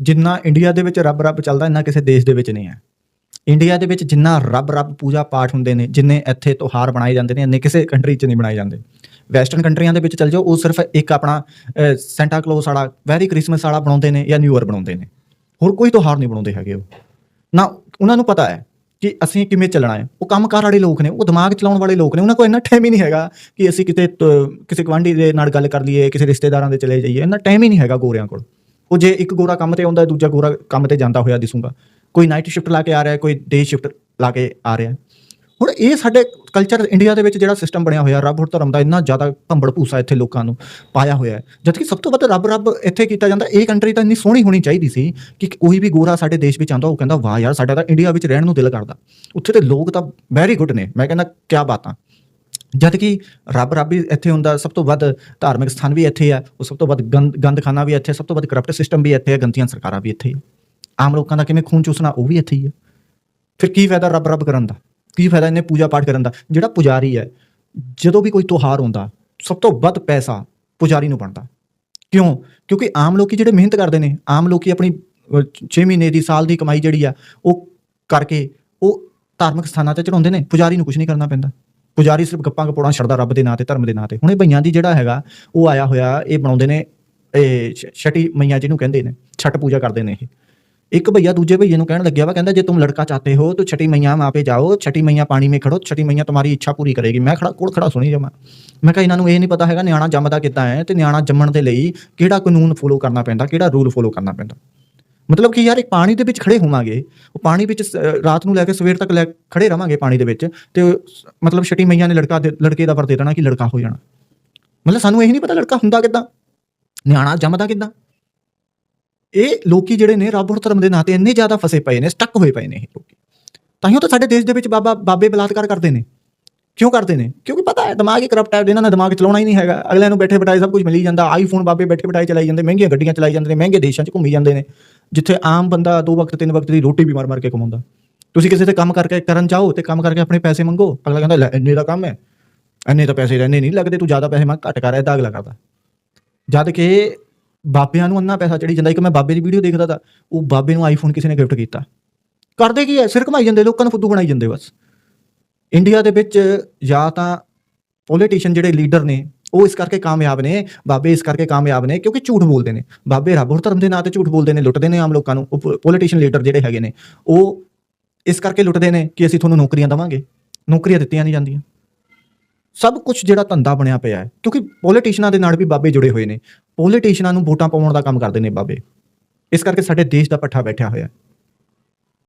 ਜਿੰਨਾ ਇੰਡੀਆ ਦੇ ਵਿੱਚ ਰੱਬ ਰੱਬ ਚੱਲਦਾ, ਇੰਨਾ ਕਿਸੇ ਦੇਸ਼ ਦੇ ਵਿੱਚ ਨਹੀਂ ਹੈ। ਇੰਡੀਆ ਦੇ ਵਿੱਚ ਜਿੰਨਾ ਰੱਬ ਰੱਬ ਪੂਜਾ ਪਾਠ ਹੁੰਦੇ ਨੇ, ਜਿੰਨੇ ਇੱਥੇ ਤਿਉਹਾਰ ਬਣਾਏ ਜਾਂਦੇ ਨੇ, ਇੰਨੇ ਕਿਸੇ ਕੰਟਰੀ 'ਚ ਨਹੀਂ ਬਣਾਏ ਜਾਂਦੇ। ਵੈਸਟਰਨ ਕੰਟਰੀਆਂ ਦੇ ਵਿੱਚ ਚੱਲ ਜਾਓ, ਉਹ ਸਿਰਫ ਇੱਕ ਆਪਣਾ ਸੈਂਟਾ ਕਲੌਸ ਵਾਲਾ ਵੈਰੀ ਕ੍ਰਿਸਮਸ ਵਾਲਾ ਬਣਾਉਂਦੇ ਨੇ ਜਾਂ ਨਿਊ ਇਅਰ ਬਣਾਉਂਦੇ ਨੇ। ਹੋਰ ਕੋਈ ਤਿਉਹਾਰ ਨਹੀਂ ਬਣਾਉਂਦੇ ਹੈਗੇ ਉਹ। ਨਾ, ਉਹਨਾਂ ਨੂੰ ਪਤਾ ਹੈ ਕਿ ਅਸੀਂ ਕਿਵੇਂ ਚੱਲਣਾ ਹੈ। ਉਹ ਕੰਮਕਾਰ ਵਾਲੇ ਲੋਕ ਨੇ, ਉਹ ਦਿਮਾਗ ਚਲਾਉਣ ਵਾਲੇ ਲੋਕ ਨੇ, ਉਹਨਾਂ ਕੋਲ ਇੰਨਾ ਟਾਈਮ ਹੀ ਨਹੀਂ ਹੈਗਾ ਕਿ ਅਸੀਂ ਕਿਤੇ ਤ- ਕਿਸੇ ਗਵਾਂਢੀ ਦੇ ਨਾਲ ਗੱਲ ਕਰ ਲਈਏ, ਕਿਸੇ ਰਿਸ਼ਤੇਦਾਰਾਂ ਦੇ ਚਲੇ ਜਾਈਏ, ਇੰਨਾ ਟਾਈਮ ਹੀ ਨਹੀਂ ਹੈਗਾ ਗੋਰਿਆਂ ਕੋਲ। ਉਹ ਜੇ ਇੱਕ ਗੋਰਾ ਕੰਮ ਤੇ ਆਉਂਦਾ, ਦੂਜਾ ਗੋਰਾ ਕੰਮ ਤੇ ਜਾਂਦਾ ਹੋਇਆ ਦਿਸੂਗਾ। ਕੋਈ ਨਾਈਟ ਸ਼ਿਫਟ ਲਾ ਕੇ ਆ ਰਿਹਾ ਕੋਈ ਡੇ ਸ਼ਿਫਟ ਲਾ ਕੇ ਆ ਰਿਹਾ ਹੁਣ ਇਹ ਸਾਡੇ ਕਲਚਰ ਇੰਡੀਆ ਦੇ ਵਿੱਚ ਜਿਹੜਾ ਸਿਸਟਮ ਬਣਿਆ ਹੋਇਆ, ਰੱਬ ਹੋਰ ਧਰਮ ਦਾ ਇੰਨਾ ਜ਼ਿਆਦਾ ਭੰਬੜ ਭੂਸਾ ਇੱਥੇ ਲੋਕਾਂ ਨੂੰ ਪਾਇਆ ਹੋਇਆ ਹੈ। ਜਦਕਿ ਸਭ ਤੋਂ ਵੱਧ ਰੱਬ ਰੱਬ ਇੱਥੇ ਕੀਤਾ ਜਾਂਦਾ, ਇਹ ਕੰਟਰੀ ਤਾਂ ਇੰਨੀ ਸੋਹਣੀ ਹੋਣੀ ਚਾਹੀਦੀ ਸੀ ਕਿ ਕੋਈ ਵੀ ਗੋਰਾ ਸਾਡੇ ਦੇਸ਼ ਵਿੱਚ ਆਉਂਦਾ, ਉਹ ਕਹਿੰਦਾ, ਵਾਹ ਯਾਰ, ਸਾਡਾ ਤਾਂ ਇੰਡੀਆ ਵਿੱਚ ਰਹਿਣ ਨੂੰ ਦਿਲ ਕਰਦਾ। ਉੱਥੇ ਦੇ ਲੋਕ ਤਾਂ ਵੈਰੀ ਗੁੱਡ ਨੇ, ਮੈਂ ਕਹਿੰਦਾ ਕੀ ਬਾਤਾਂ। ਜਦ ਕਿ ਰੱਬ ਰੱਬ ਵੀ ਇੱਥੇ ਹੁੰਦਾ, ਸਭ ਤੋਂ ਵੱਧ ਧਾਰਮਿਕ ਸਥਾਨ ਵੀ ਇੱਥੇ ਆ, ਉਹ ਸਭ ਤੋਂ ਵੱਧ ਗੰਦ, ਗੰਦਖਾਨਾ ਵੀ ਇੱਥੇ ਸਭ ਤੋਂ ਵੱਧ ਕਰਪਟ ਸਿਸਟਮ ਵੀ ਇੱਥੇ ਹੈ ਗੰਦੀਆਂ ਸਰਕਾਰਾਂ ਵੀ ਇੱਥੇ ਹੀ ਆਮ ਲੋਕਾਂ ਦਾ ਕਿਵੇਂ ਖੂਨ ਚੂਸਣਾ, ਉਹ ਵੀ ਇੱਥੇ ਹੀ ਹੈ ਫਿਰ ਕੀ ਫਾਇਦਾ ਰੱਬ ਰੱਬ ਕਰਨ ਦਾ? ਕੀ ਫਾਇਦਾ ਇਹਨੇ ਪੂਜਾ ਪਾਠ ਕਰਨ ਦਾ? ਜਿਹੜਾ ਪੁਜਾਰੀ ਹੈ, ਜਦੋਂ ਵੀ ਕੋਈ ਤਿਉਹਾਰ ਹੁੰਦਾ ਸਭ ਤੋਂ ਵੱਧ ਪੈਸਾ ਪੁਜਾਰੀ ਨੂੰ ਬਣਦਾ। ਕਿਉਂ? ਕਿਉਂਕਿ ਆਮ ਲੋਕੀ ਜਿਹੜੇ ਮਿਹਨਤ ਕਰਦੇ ਨੇ, ਆਮ ਲੋਕੀ ਆਪਣੀ 6 ਮਹੀਨੇ ਦੀ ਸਾਲ ਦੀ ਕਮਾਈ ਜਿਹੜੀ ਆ, ਉਹ ਕਰਕੇ ਉਹ ਧਾਰਮਿਕ ਸਥਾਨਾਂ ਤੇ ਚੜਾਉਂਦੇ ਨੇ, ਪੁਜਾਰੀ ਨੂੰ ਕੁਝ ਨਹੀਂ ਕਰਨਾ ਪੈਂਦਾ। ਪੁਜਾਰੀ ਸਿਰਫ ਗੱਪਾਂ ਕਪੋੜਾਂ ਛੱਡਦਾ ਰੱਬ ਦੇ ਨਾਂ ਤੇ, ਧਰਮ ਦੇ ਨਾਂ ਤੇ। ਹੁਣ ਇਹ ਭਈਆਂ ਦੀ ਜਿਹੜਾ ਹੈਗਾ, ਉਹ ਆਇਆ ਹੋਇਆ, ਇਹ ਬਣਾਉਂਦੇ ਨੇ, ਇਹ ਛਟੀ ਮਈਆਂ ਜਿਹਨੂੰ ਕਹਿੰਦੇ ਨੇ, ਛਟ ਪੂਜਾ ਕਰਦੇ ਨੇ ਇਹ। ਇੱਕ ਭਈਆ ਦੂਜੇ ਭਈਏ ਨੂੰ ਕਹਿਣ ਲੱਗਿਆ ਵਾ, ਕਹਿੰਦਾ ਜੇ ਤੂੰ ਲੜਕਾ ਚਾਹਤੇ ਹੋ, ਤੋ ਛਟੀ ਮਈਆਂ ਮਾਂ ਪੇ ਜਾਓ, ਛਟੀ ਮਈਆਂ ਪਾਣੀ ਮੇ ਖੜੋ, ਛਟੀ ਮਈਆਂ ਤੁਹਾਡੀ ਇੱਛਾ ਪੂਰੀ ਕਰੇਗੀ। ਮੈਂ ਖੜਾ, ਕੋਲ ਖੜਾ ਸੁਣੀ ਜਮਾ ਮੈਂ ਕਿਹਾ, ਇਹਨਾਂ ਨੂੰ ਇਹ ਨਹੀਂ ਪਤਾ ਹੈਗਾ, ਨਿਆਣਾ ਜੰਮਦਾ ਕਿੱਦਾਂ ਹੈ, ਤੇ ਨਿਆਣਾ ਜੰਮਣ ਦੇ ਲਈ ਕਿਹੜਾ ਕਾਨੂੰਨ ਫੋਲੋ ਕਰਨਾ ਪੈਂਦਾ, ਕਿਹੜਾ ਰੂਲ ਫੋਲੋ ਕਰਨਾ ਪੈਂਦਾ। ਮਤਲਬ ਕਿ ਯਾਰ ਇੱਕ ਪਾਣੀ ਦੇ ਵਿੱਚ ਖੜੇ ਹੋਵਾਂਗੇ, ਉਹ ਪਾਣੀ ਵਿੱਚ ਰਾਤ ਨੂੰ ਲੈ ਕੇ ਸਵੇਰ ਤੱਕ ਲੈ ਖੜੇ ਰਵਾਂਗੇ ਪਾਣੀ ਦੇ ਵਿੱਚ, ਤੇ ਮਤਲਬ ਛਟੀ ਮਈਆਂ ਨੇ ਲੜਕਾ ਦੇ- ਲੜਕੇ ਦਾ ਵਰ ਦੇ ਦੇਣਾ ਕਿ ਲੜਕਾ ਹੋ ਜਾਣਾ। ਮਤਲਬ ਸਾਨੂੰ ਇਹ ਨਹੀਂ ਪਤਾ ਲੜਕਾ ਹੁੰਦਾ ਕਿੱਦਾਂ, ਨਿਆਣਾ ਜੰਮਦਾ ਕਿੱਦਾਂ। ਇਹ ਲੋਕੀ ਜਿਹੜੇ ਨੇ ਰੱਬ ਹੋਰ ਧਰਮ ਦੇ ਨਾਂ ਤੇ ਇੰਨੇ ਜ਼ਿਆਦਾ ਫਸੇ ਪਏ ਨੇ ਸਟਕ ਹੋਏ ਪਏ ਨੇ ਇਹ ਲੋਕੀ। ਤਾਂਹੀਓ ਤਾਂ ਸਾਡੇ ਦੇਸ਼ ਦੇ ਵਿੱਚ ਬਾਬਾ, ਬਾਬੇ ਬਲਾਤਕਾਰ ਕਰਦੇ ਨੇ। ਕਿਉਂ ਕਰਦੇ ਨੇ? ਕਿਉਂਕਿ ਪਤਾ ਹੈ, ਦਿਮਾਗ ਹੀ ਕਰਪਟ ਹੈ, ਇਹਨਾਂ ਦਾ ਦਿਮਾਗ ਚਲਾਉਣਾ ਹੀ ਨਹੀਂ ਹੈਗਾ। ਅਗਲਿਆਂ ਨੂੰ ਬੈਠੇ ਬਿਠਾਏ ਸਭ ਕੁਝ ਮਿਲੀ ਜਾਂਦਾ ਆਈਫੋਨ ਬਾਬੇ ਬੈਠੇ ਬਿਠਾਏ ਚਲਾਈ ਜਾਂਦੇ, ਮਹਿੰਗੀਆਂ ਗੱਡੀਆਂ ਚਲਾਈ ਜਾਂਦੇ ਨੇ, ਮਹਿੰਗੇ ਦੇਸ਼ਾਂ 'ਚ ਘੁੰਮੀ ਜਾਂਦੇ ਨੇ। ਜਿੱਥੇ ਆਮ ਬੰਦਾ ਦੋ ਵਕਤ, ਤਿੰਨ ਵਕਤ ਦੀ ਰੋਟੀ ਵੀ ਮਾਰ ਮਾਰ ਕੇ ਕਮਾਉਂਦਾ। ਤੁਸੀਂ ਕਿਸੇ ਤੇ ਕੰਮ ਕਰਕੇ ਕਰਨ ਜਾਓ ਤੇ ਕੰਮ ਕਰਕੇ ਆਪਣੇ ਪੈਸੇ ਮੰਗੋ। ਅਗਲਾ ਕਹਿੰਦਾ, ਲੈ, ਇੰਨੇ ਦਾ ਕੰਮ ਹੈ। ਇੰਨੇ ਤਾਂ ਪੈਸੇ ਰਹਿੰਦੇ ਨਹੀਂ ਲੱਗਦੇ, ਤੂੰ ਜ਼ਿਆਦਾ ਪੈਸੇ ਮੰਗ, ਘੱਟ ਕਰ ਐਦਾਂ ਅਗਲਾ ਕਰਦਾ। ਜਦ ਕਿ ਬਾਬਿਆਂ ਨੂੰ ਅੰਨਾ ਪੈਸਾ ਚੜੀ ਜਾਂਦਾ, ਇੱਕ ਮੈਂ ਬਾਬੇ ਦੀ ਵੀਡੀਓ ਦੇਖਦਾ ਤਾਂ ਉਹ ਬਾਬੇ ਨੂੰ ਆਈਫੋਨ ਕਿਸੇ ਨੇ ਗਿਫਟ ਕੀਤਾ। ਕਰਦੇ ਕੀ ਹੈ? ਸਿਰ ਘਮਾਈ ਜਾਂਦੇ, ਲੋਕਾਂ ਨੂੰ ਫੁੱਦੂ ਬਣਾਈ ਜਾਂਦੇ ਬਸ। ਇੰਡੀਆ ਦੇ ਵਿੱਚ ਜਾਂ ਤਾਂ ਪੋਲੀਟੀਸ਼ੀਅਨ ਜਿਹੜੇ ਲੀਡਰ ਨੇ ਉਹ ਇਸ ਕਰਕੇ ਕਾਮਯਾਬ ਨੇ, ਬਾਬੇ ਇਸ ਕਰਕੇ ਕਾਮਯਾਬ ਨੇ ਕਿਉਂਕਿ ਝੂਠ ਬੋਲਦੇ ਨੇ। ਬਾਬੇ ਰੱਬ ਹੋਰ ਧਰਮ ਦੇ ਨਾਂ ਤੇ ਝੂਠ ਬੋਲਦੇ ਨੇ, ਲੁੱਟਦੇ ਨੇ ਆਮ ਲੋਕਾਂ ਨੂੰ, ਉਹ ਪੋਲੀਟੀਸ਼ੀਅਨ ਲੀਡਰ ਜਿਹੜੇ ਹੈਗੇ ਨੇ, ਉਹ ਇਸ ਕਰਕੇ ਲੁੱਟਦੇ ਨੇ ਕਿ ਅਸੀਂ ਤੁਹਾਨੂੰ ਨੌਕਰੀਆਂ ਦੇਵਾਂਗੇ। ਨੌਕਰੀਆਂ ਦਿੱਤੀਆਂ ਨਹੀਂ ਜਾਂਦੀਆਂ। ਸਭ ਕੁਝ ਜਿਹੜਾ ਧੰਦਾ ਬਣਿਆ ਪਿਆ ਹੈ, ਕਿਉਂਕਿ ਪੋਲੀਟੀਸ਼ੀਅਨਾਂ ਦੇ ਨਾਲ ਵੀ ਬਾਬੇ ਜੁੜੇ ਹੋਏ ਨੇ। ਪੋਲੀਟੀਸ਼ੀਅਨਾਂ ਨੂੰ ਵੋਟਾਂ ਪਾਉਣ ਦਾ ਕੰਮ ਕਰਦੇ ਨੇ ਬਾਬੇ। ਇਸ ਕਰਕੇ ਸਾਡੇ ਦੇਸ਼ ਦਾ ਪੱਠਾ ਬੈਠਿਆ ਹੋਇਆ ਹੈ।